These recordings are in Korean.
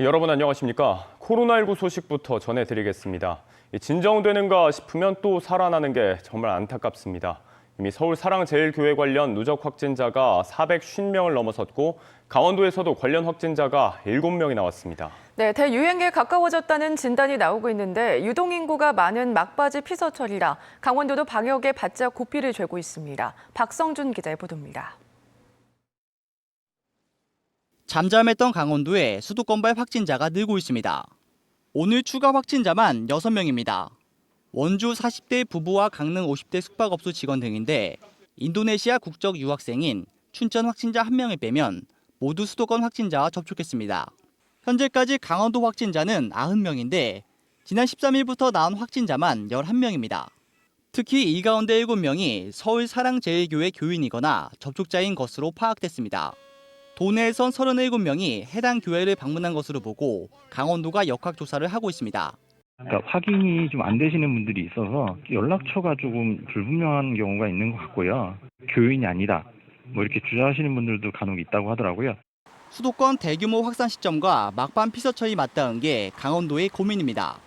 여러분 안녕하십니까? 코로나19 소식부터 전해드리겠습니다. 이 진정되는가 싶으면 또 살아나는 게 정말 안타깝습니다. 이미 서울 사랑제일교회 관련 누적 확진자가 450명을 넘어섰고 강원도에서도 관련 확진자가 7명이 나왔습니다. 네, 대유행에 가까워졌다는 진단이 나오고 있는데 유동 인구가 많은 막바지 피서철이라 강원도도 방역에 바짝 고삐를 죄고 있습니다. 박성준 기자의 보도입니다. 잠잠했던 강원도에 수도권발 확진자가 늘고 있습니다. 오늘 추가 확진자만 6명입니다. 원주 40대 부부와 강릉 50대 숙박업소 직원 등인데 인도네시아 국적 유학생인 춘천 확진자 1명을 빼면 모두 수도권 확진자와 접촉했습니다. 현재까지 강원도 확진자는 90명인데 지난 13일부터 나온 확진자만 11명입니다. 특히 이 가운데 7명이 서울 사랑제일교회 교인이거나 접촉자인 것으로 파악됐습니다. 도내에선 37명이 해당 교회를 방문한 것으로 보고 강원도가 역학조사를 하고 있습니다. 그러니까 확인이 좀 안 되시는 분들이 있어서 연락처가 조금 불분명한 경우가 있는 것 같고요. 교인이 아니다. 뭐 이렇게 주장하시는 분들도 간혹 있다고 하더라고요. 수도권 대규모 확산 시점과 막판 피서철이 맞닿은 게 강원도의 고민입니다.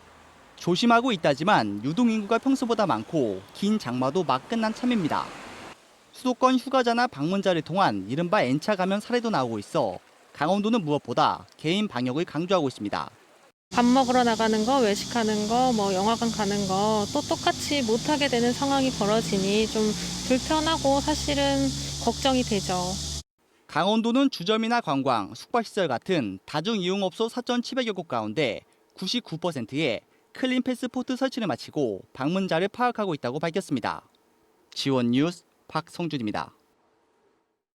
조심하고 있다지만 유동 인구가 평소보다 많고 긴 장마도 막 끝난 참입니다. 수도권 휴가자나 방문자를 통한 이른바 N차 감염 사례도 나오고 있어 강원도는 무엇보다 개인 방역을 강조하고 있습니다. 밥 먹으러 나가는 거, 외식하는 거, 뭐 영화관 가는 거 또 똑같이 못 하게 되는 상황이 벌어지니 좀 불편하고 사실은 걱정이 되죠. 강원도는 주점이나 관광, 숙박시설 같은 다중 이용업소 4,700여 곳 가운데 99%의 클린 패스포트 설치를 마치고 방문자를 파악하고 있다고 밝혔습니다. 지원 뉴스 박성준입니다.